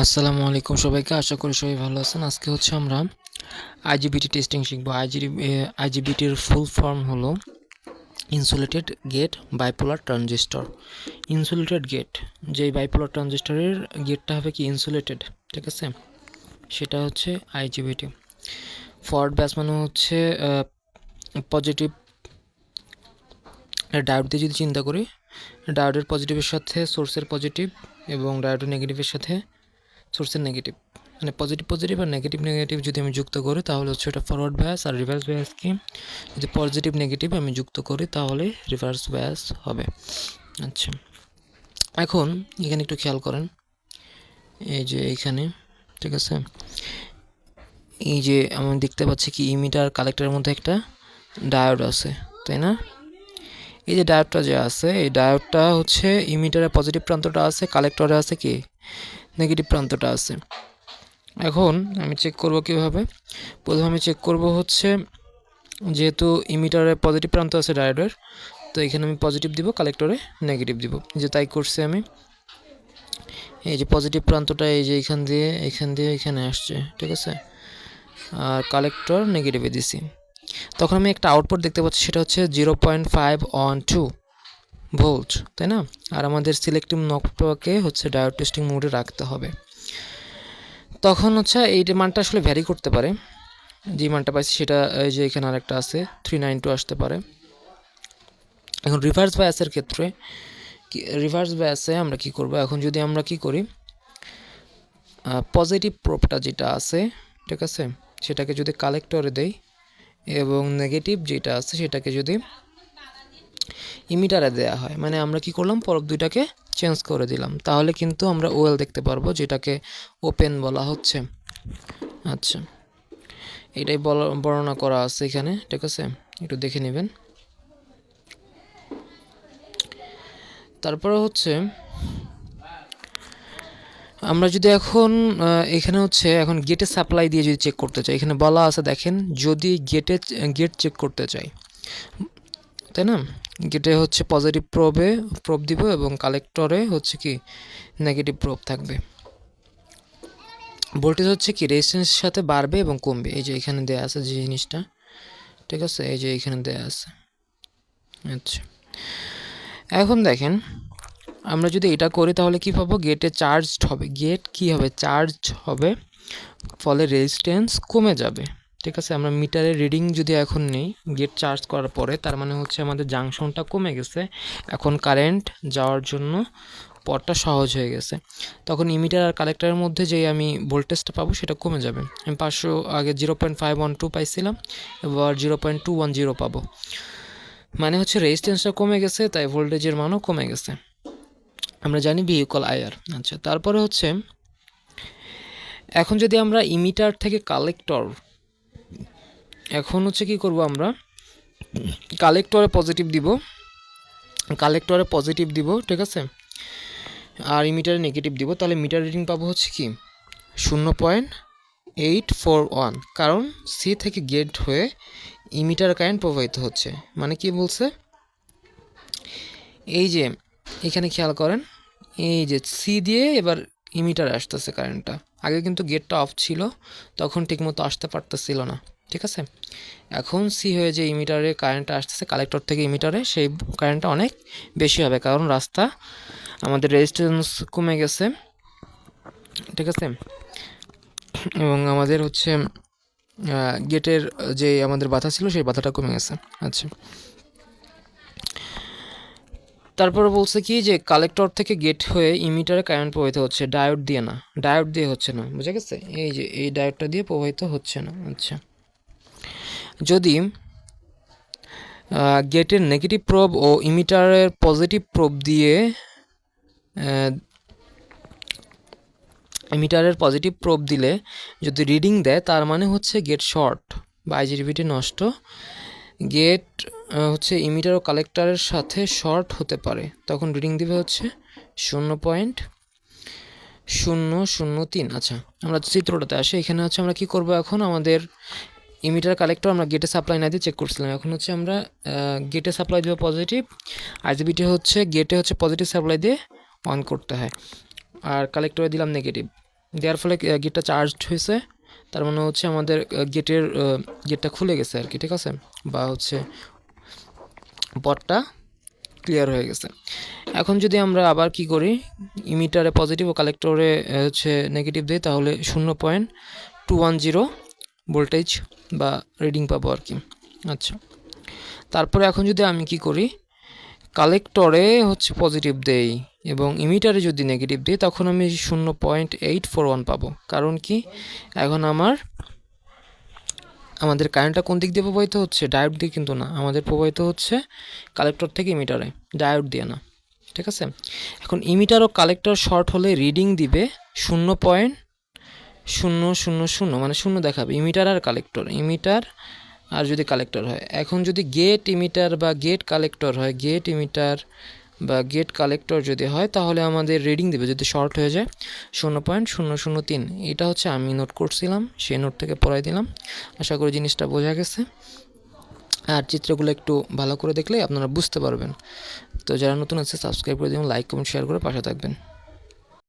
আসসালামু আলাইকুম সবাইকে, আশা করি সবাই ভালো আছেন। আজকে হচ্ছে আমরা আইজিবিটি টেস্টিং শিখব। আইজি আইজিবিটির ফুল ফর্ম হলো insulated gate bipolar transistor. Insulated gate, যেই বাইপোলার ট্রানজিস্টরের গেটটা হবে কি ইনসুলেটেড, ঠিক আছে? সেটা হচ্ছে আইজিবিটি ফরওয়ার্ড ব্যাস মানে হচ্ছে পজিটিভ ডায়োড দিয়ে যদি চিন্তা করি, ডায়োডের পজিটিভের সাথে সোর্সের পজিটিভ এবং ডায়োডের নেগেটিভের সাথে সোর্সের নেগেটিভ মানে পজিটিভ পজিটিভ আর নেগেটিভ নেগেটিভ যদি আমি যুক্ত করি, তাহলে হচ্ছে এটা ফরওয়ার্ড ব্যাস আর রিভার্স ব্যাস কি? যদি পজিটিভ নেগেটিভ আমি যুক্ত করি, তাহলে রিভার্স ব্যাস হবে। আচ্ছা। এখন এখানে একটু খেয়াল করেন। এই যে এইখানে ঠিক আছে? এই যে আমি দেখতে পাচ্ছি কি ইমিটার কালেক্টরের মধ্যে একটা ডায়োড আছে, তাই না? এই যে ডায়োডটা যে আছে, এই ডায়োডটা হচ্ছে ইমিটারের পজিটিভ প্রান্তটা আছে কালেক্টরে আছে কি? নেগেটিভ প্রান্তটা আছে। এখন আমি চেক করব কীভাবে। প্রথমে আমি চেক করব হচ্ছে, যেহেতু ইমিটারে পজিটিভ প্রান্ত আছে ডায়োডের তো এখানে আমি পজিটিভ দিব কালেক্টরে নেগেটিভ দিব। যে তাই করছি আমি। এই যে পজিটিভ প্রান্তটা এই যে এখান দিয়ে এখান দিয়ে এখানে আসছে, ঠিক আছে? আর কালেক্টর নেগেটিভে দিছি। তখন আমি একটা আউটপুট দেখতে পাচ্ছি, সেটা হচ্ছে zero point five on two volt তাই না? আর আমাদের সিলেক্টিভ নকটাকে হচ্ছে ডায়োড টেস্টিং মোডে রাখতে হবে। তখন হচ্ছে এই মানটা আসলে ভ্যারি করতে পারে। যে মানটা পাইছি সেটা, এই যে এখানে আরেকটা আছে থ্রি নাইন টু আসতে পারে। এখন রিভার্স বায়াসের ক্ষেত্রে রিভার্স বায়াসে আমরা কি করব? এখন যদি আমরা কি করি পজিটিভ প্রোপটা যেটা আছে, ঠিক আছে? সেটাকে যদি কালেক্টরে দেই, এবং নেগেটিভ যেটা আছে সেটাকে যদি ইমিটারে দেওয়া হয়। মানে আমরা কি করলাম? পরব দুইটাকে চেঞ্জ করে দিলাম। তাহলে কিন্তু আমরা ওয়েল দেখতে পারব, যেটাকে ওপেন বলা হচ্ছে। আচ্ছা। এটাই বর্ণনা করা আছে এখানে, ঠিক আছে? একটু দেখে নেবেন। তারপরে হচ্ছে, আমরা যদি এখন এখানে হচ্ছে, এখন গেটে সাপ্লাই দিয়ে যদি চেক করতে চাই, এখানে বলা আছে দেখেন, যদি গেটে গেট চেক করতে চাই তাই না? গেটে হচ্ছে পজিটিভ প্রবে প্রব দিব এবং কালেক্টরে হচ্ছে কি নেগেটিভ প্রব থাকবে। ভোল্টেজ হচ্ছে কি রেজিস্ট্যান্সের সাথে বাড়বে এবং কমবে। এই যে এখানে দেয়া আছে যে জিনিসটা, ঠিক আছে? এই যে এখানে দেয়া আছে। আচ্ছা। এখন দেখেন, আমরা যদি এটা করি তাহলে কি পাবো? গেটে চার্জড হবে। গেট কি হবে? চার্জ হবে। ফলে রেজিস্ট্যান্স কমে যাবে। ঠিক আছে, আমরা মিটারের রিডিং যদি এখন নেই, গেট চার্জ করার পরে, তার মানে হচ্ছে আমাদের জাংশনটা কমে গেছে, এখন কারেন্ট যাওয়ার জন্য পথটা সহজ হয়ে গেছে। তখন ইমিটার আর কালেক্টারের মধ্যে যেই আমি ভোল্টেজটা পাবো, সেটা কমে যাবে। আমি পাঁচশো, আগে zero point five one two পাইছিলাম, এবার zero point two one zero পাবো। মানে হচ্ছে রেজিস্ট্যান্সটা কমে গেছে, তাই ভোল্টেজের মানও কমে গেছে। আমরা জানি ভিহিকল আয়ার আচ্ছা তারপরে হচ্ছে, এখন যদি আমরা ইমিটার থেকে কালেক্টর এখন হচ্ছে কি করব আমরা? কালেক্টরে পজিটিভ দিব। কালেক্টরে পজিটিভ দিব, ঠিক আছে? আর ইমিটারে নেগেটিভ দিব। তাহলে মিটার রিডিং পাবো হচ্ছে কি? শূন্য পয়েন্ট এইট ফোর ওয়ান। কারণ সি থেকে গেট হয়ে ইমিটার কারেন্ট প্রবাহিত হচ্ছে। মানে কি বলছে? এই যে, এখানে খেয়াল করেন, এই যে সি দিয়ে এবার ইমিটার আসতেছে কারেন্টটা। আগে কিন্তু গেটটা অফ ছিল, তখন ঠিকমতো আসতে পারতেছিল না। ঠিক আছে? এখন সি হয়ে যে ইমিটারে কারেন্টটা আসতেছে কালেক্টর থেকে ইমিটারে সেই কারেন্টটা অনেক বেশি হবে, কারণ রাস্তা আমাদের রেজিস্ট্যান্স কমে গেছে। ঠিক আছে? এবং আমাদের হচ্ছে গেটের যে আমাদের বাধা ছিল, সেই বাধাটা কমে গেছে। আচ্ছা। তারপরে বলছে কি যে কালেক্টর থেকে গেট হয়ে ইমিটারে কারেন্ট প্রবাহিত হচ্ছে ডায়োড দিয়ে না। ডায়োড দিয়ে হচ্ছে না, বুঝে গেছে? এই যে, এই ডায়োডটা দিয়ে প্রবাহিত হচ্ছে না। আচ্ছা। যদি গেটের নেগেটিভ প্রব ও ইমিটারের পজিটিভ প্রব দিয়ে ইমিটারের পজিটিভ প্রব দিলে যদি রিডিং দেয়, তার মানে হচ্ছে গেট শর্ট বা আইজিটিভিটি নষ্ট। গেট হচ্ছে ইমিটার ও কালেক্টারের সাথে শর্ট হতে পারে। তখন রিডিং দিবে হচ্ছে শূন্য পয়েন্ট শূন্য শূন্য তিন। আচ্ছা আমরা চিত্রটাতে আসি। এখানে হচ্ছে আমরা কি করব এখন? আমাদের ইমিটার কালেক্টর আমরা গেটে সাপ্লাই না দিয়ে চেক করছিলাম। এখন হচ্ছে আমরা গেটে সাপ্লাই দেবো পজিটিভ আইজিবিটি হচ্ছে গেটে হচ্ছে পজিটিভ সাপ্লাই দিয়ে অন করতে হয়। আর কালেক্টরে দিলাম নেগেটিভ দেওয়ার ফলে গেটটা চার্জড হয়েছে। তার মানে হচ্ছে আমাদের গেটের গেটটা খুলে গেছে আর কি, ঠিক আছে? বা হচ্ছে পথটা ক্লিয়ার হয়ে গেছে। এখন যদি আমরা আবার কি করি ইমিটারে পজিটিভ ও কালেক্টরে হচ্ছে নেগেটিভ দিই, তাহলে শূন্য point two one zero voltage বা রিডিং পাবো আর কি। আচ্ছা। তারপরে এখন যদি আমি কি করি কালেক্টরে হচ্ছে পজিটিভ দেই এবং ইমিটারে যদি নেগেটিভ দিই, তখন আমি শূন্য পয়েন্ট এইট ফোর ওয়ান পাবো। কারণ কি? এখন আমার, আমাদের কারেন্টটা কোন দিক দিয়ে প্রবাহিত হচ্ছে? ডায়োড দিয়ে কিন্তু না। আমাদের প্রবাহিত হচ্ছে কালেক্টর থেকে ইমিটারে ডায়োড দিয়ে না। ঠিক আছে? এখন ইমিটার ও কালেক্টর শর্ট হলে রিডিং দিবে শূন্য পয়েন্ট শূন্য শূন্য শূন্য মানে শূন্য দেখাবে, ইমিটার আর কালেক্টর, ইমিটার আর যদি কালেক্টর হয়। এখন যদি গেট ইমিটার বা গেট কালেক্টর হয় গেট ইমিটার বা গেট কালেক্টর যদি হয়, তাহলে আমাদের রিডিং দেবে, যদি শর্ট হয়ে যায়, শূন্য পয়েন্ট শূন্য শূন্য তিন। এটা হচ্ছে আমি নোট করছিলাম, সেই নোট থেকে পড়াই দিলাম। আশা করি জিনিসটা বোঝা গেছে। আর চিত্রগুলো একটু ভালো করে দেখলে আপনারা বুঝতে পারবেন। তো যারা নতুন আছে সাবস্ক্রাইব করে দিন লাইক কমেন্ট শেয়ার করে পাশে থাকবেন।